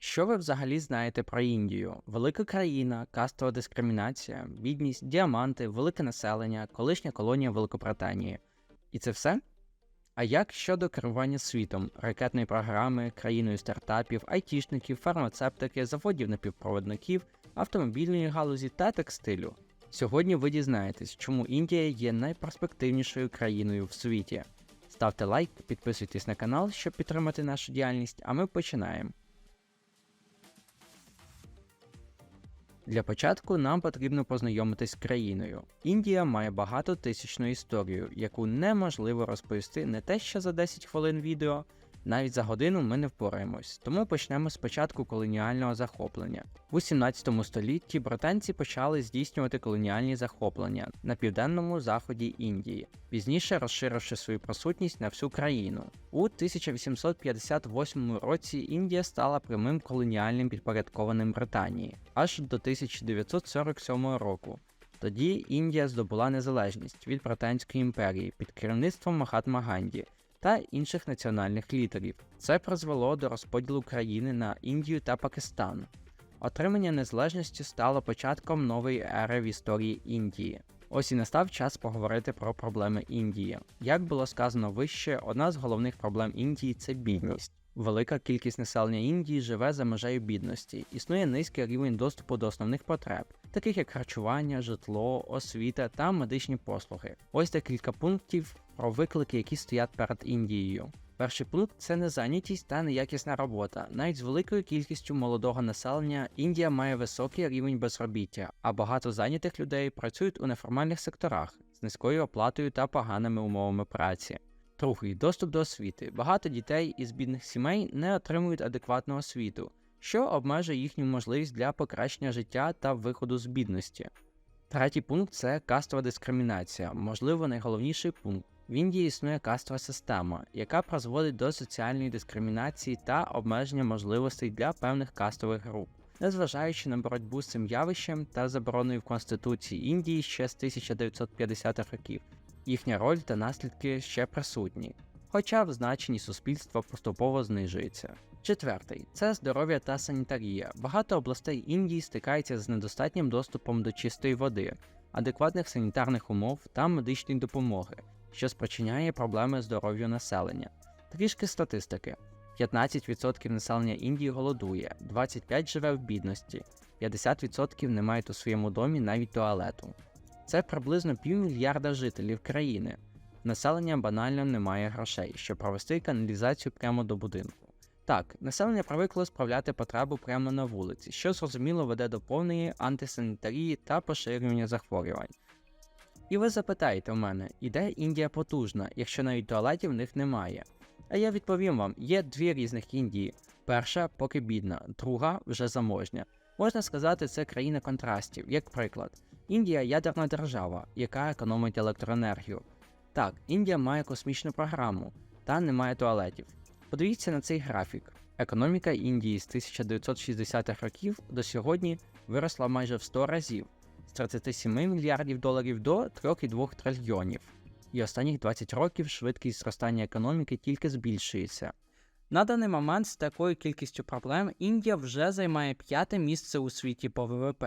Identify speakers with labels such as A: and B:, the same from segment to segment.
A: Що ви взагалі знаєте про Індію? Велика країна, кастова дискримінація, бідність, діаманти, велике населення, колишня колонія Великобританії. І це все? А як щодо керування світом, ракетної програми, країною стартапів, айтішників, фармацевтики, заводів напівпроводників, автомобільної галузі та текстилю? Сьогодні ви дізнаєтесь, чому Індія є найперспективнішою країною в світі. Ставте лайк, підписуйтесь на канал, щоб підтримати нашу діяльність, а ми починаємо. Для початку нам потрібно познайомитись з країною. Індія має багатотисячну історію, яку неможливо розповісти не те, що за 10 хвилин відео, навіть за годину ми не впораємось, тому почнемо з початку колоніального захоплення. У 17 столітті британці почали здійснювати колоніальні захоплення на південному заході Індії, пізніше розширивши свою присутність на всю країну. У 1858 році Індія стала прямим колоніальним підпорядкованим Британії аж до 1947 року. Тоді Індія здобула незалежність від Британської імперії під керівництвом Махатма Ганді та інших національних лідерів. Це призвело до розподілу країни на Індію та Пакистан. Отримання незалежності стало початком нової ери в історії Індії. Ось і настав час поговорити про проблеми Індії. Як було сказано вище, одна з головних проблем Індії це бідність. Велика кількість населення Індії живе за межею бідності, існує низький рівень доступу до основних потреб, таких як харчування, житло, освіта та медичні послуги. Ось декілька пунктів про виклики, які стоять перед Індією. Перший пункт це незайнятість та неякісна робота. Навіть з великою кількістю молодого населення Індія має високий рівень безробіття, а багато зайнятих людей працюють у неформальних секторах з низькою оплатою та поганими умовами праці. Другий доступ до освіти. Багато дітей із бідних сімей не отримують адекватну освіту, що обмежує їхню можливість для покращення життя та виходу з бідності. Третій пункт це кастова дискримінація, можливо, найголовніший пункт. В Індії існує кастова система, яка призводить до соціальної дискримінації та обмеження можливостей для певних кастових груп. Незважаючи на боротьбу з цим явищем та забороною в Конституції Індії ще з 1950-х років, їхня роль та наслідки ще присутні, хоча в значенні суспільства поступово знижується. Четвертий це здоров'я та санітарія. Багато областей Індії стикаються з недостатнім доступом до чистої води, адекватних санітарних умов та медичної допомоги, що спричиняє проблеми здоров'ю населення. Трішки статистики: 15% населення Індії голодує, 25% живе в бідності, 50% не мають у своєму домі навіть туалету. Це приблизно півмільярда жителів країни. Населення банально не має грошей, щоб провести каналізацію прямо до будинку. Так, населення привикло справляти потребу прямо на вулиці, що зрозуміло веде до повної антисанітарії та поширювання захворювань. І ви запитаєте в мене, іде Індія потужна, якщо навіть туалетів в них немає. А я відповім вам: є дві різних Індії. Перша поки бідна, друга вже заможня. Можна сказати, це країна контрастів, як приклад. Індія ядерна держава, яка економить електроенергію. Так, Індія має космічну програму, та не має туалетів. Подивіться на цей графік. Економіка Індії з 1960-х років до сьогодні виросла майже в 100 разів 37 мільярдів доларів до 3,2 трильйонів. І останніх 20 років швидкість зростання економіки тільки збільшується. На даний момент з такою кількістю проблем Індія вже займає п'яте місце у світі по ВВП.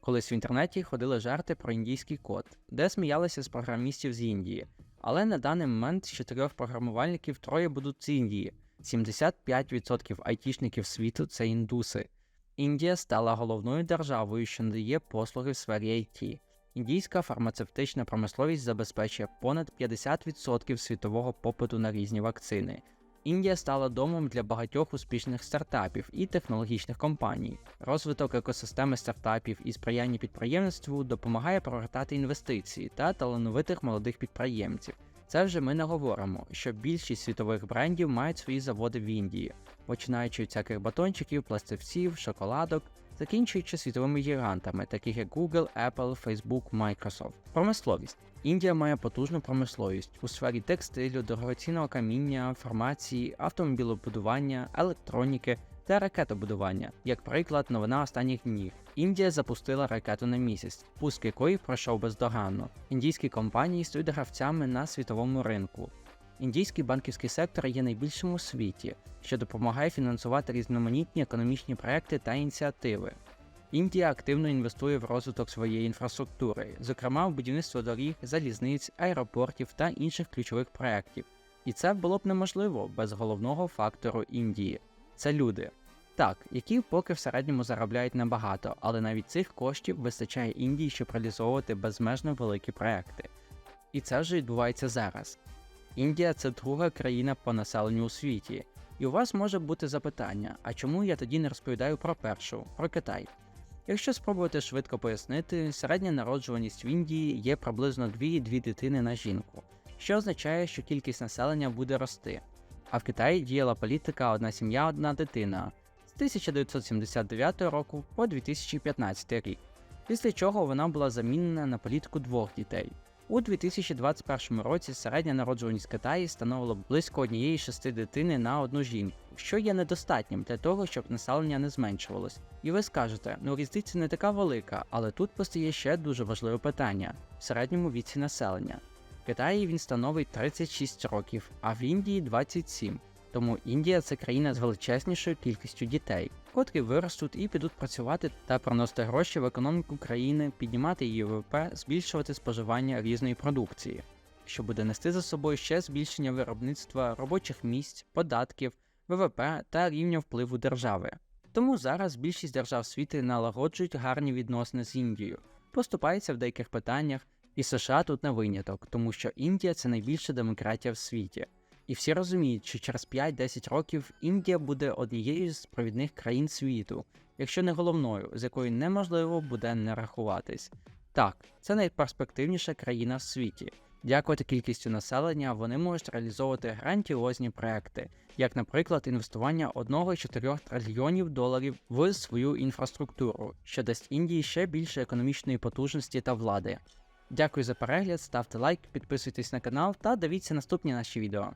A: Колись в інтернеті ходили жарти про індійський код, де сміялися з програмістів з Індії, але на даний момент з чотирьох програмувальників троє будуть з Індії. 75% айтішників світу це індуси. Індія стала головною державою, що надає послуги в сфері IT. Індійська фармацевтична промисловість забезпечує понад 50% світового попиту на різні вакцини. Індія стала домом для багатьох успішних стартапів і технологічних компаній. Розвиток екосистеми стартапів і сприяння підприємництву допомагає повертати інвестиції та талановитих молодих підприємців. Це вже ми не говоримо, що більшість світових брендів мають свої заводи в Індії, починаючи від всяких батончиків, пластивців, шоколадок, закінчуючи світовими гігантами, таких як Google, Apple, Facebook, Microsoft. Промисловість. Індія має потужну промисловість у сфері текстилю, дорогоцінного каміння, фармації, автомобілобудування, електроніки та ракетобудування. Як приклад, новина останніх днів. Індія запустила ракету на місяць, пуск якої пройшов бездоганно. Індійські компанії стають гравцями на світовому ринку. індійський банківський сектор є найбільшим у світі, що допомагає фінансувати різноманітні економічні проекти та ініціативи. Індія активно інвестує в розвиток своєї інфраструктури, зокрема в будівництво доріг, залізниць, аеропортів та інших ключових проєктів. І це було б неможливо без головного фактору Індії це люди. Так, які поки в середньому заробляють небагато, але навіть цих коштів вистачає Індії, щоб реалізовувати безмежно великі проекти. І це вже відбувається зараз. Індія це друга країна по населенню у світі. І у вас може бути запитання: а чому я тоді не розповідаю про першу, про Китай? Якщо спробувати швидко пояснити, середня народжуваність в Індії є приблизно 2,2 дитини на жінку, що означає, що кількість населення буде рости. А в Китаї діяла політика одна сім'я, одна дитина з 1979 року по 2015 рік, після чого вона була замінена на політику двох дітей. У 2021 році середня народжуваність Китаї становила близько однієї шести дитини на одну жінку, що є недостатнім для того, щоб населення не зменшувалось. І ви скажете, ну різниця не така велика, але тут постає ще дуже важливе питання в середньому віці населення. Китаї він становить 36 років, а в Індії 27. Тому Індія це країна з величезнішою кількістю дітей, котрі виростуть і підуть працювати та приносити гроші в економіку країни, піднімати її ВВП, збільшувати споживання різної продукції, що буде нести за собою ще збільшення виробництва робочих місць, податків, ВВП та рівня впливу держави. Тому зараз більшість держав світу налагоджують гарні відносини з Індією, поступаються в деяких питаннях, і США тут не виняток, тому що Індія це найбільша демократія в світі. І всі розуміють, що через 5-10 років Індія буде однією з провідних країн світу, якщо не головною, з якою неможливо буде не рахуватись. Так, це найперспективніша країна в світі. Дякувати кількістю населення, вони можуть реалізовувати грандіозні проекти, як, наприклад, інвестування 1,4 трильйонів доларів в свою інфраструктуру, що дасть Індії ще більше економічної потужності та влади. Дякую за перегляд, ставте лайк, підписуйтесь на канал та дивіться наступні наші відео.